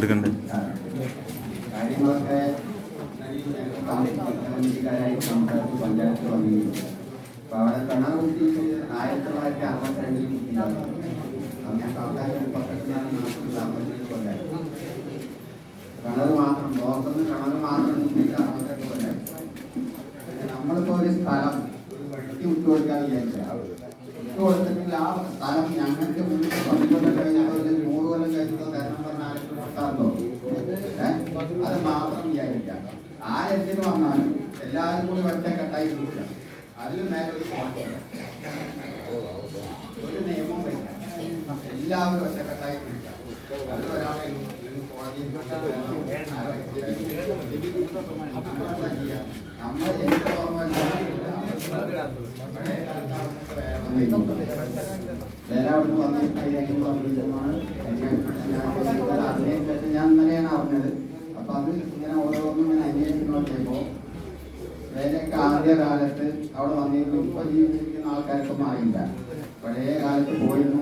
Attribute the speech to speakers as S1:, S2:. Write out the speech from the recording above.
S1: എടുക്കണ്ടേ.
S2: മാത്രം മാത്രം നമ്മളിപ്പോ ഒരു സ്ഥലം വെട്ടി വിട്ടു കൊടുക്കാൻ വിചാരിച്ചാൽ വിട്ടു കൊടുത്തിട്ടില്ല ആ സ്ഥലം അത് മാത്രം വിചാരിക്കാം ആരെന്തിന് വന്നാലും എല്ലാവരും കൂടി ഒറ്റക്കെട്ടായി കൂടില്ല അതിൽ നേരെ ഒരു. ഒരു നിയമം വരില്ല എല്ലാവരും ഒറ്റക്കെട്ടായി കൂടില്ല അതിൽ ഒരാളെ ഞാൻ ഇന്നലെയാണ് അറിഞ്ഞത് അത് ഇങ്ങനെ ഓരോന്നും ഇങ്ങനെ നോക്കിയപ്പോ വേലയൊക്കെ ആദ്യ കാലത്ത് അവിടെ വന്നിരുന്നു. ഇപ്പൊ ജീവിച്ചിരിക്കുന്ന ആൾക്കാർക്ക് മാറിയില്ല. പഴയ കാലത്ത് പോയിരുന്നു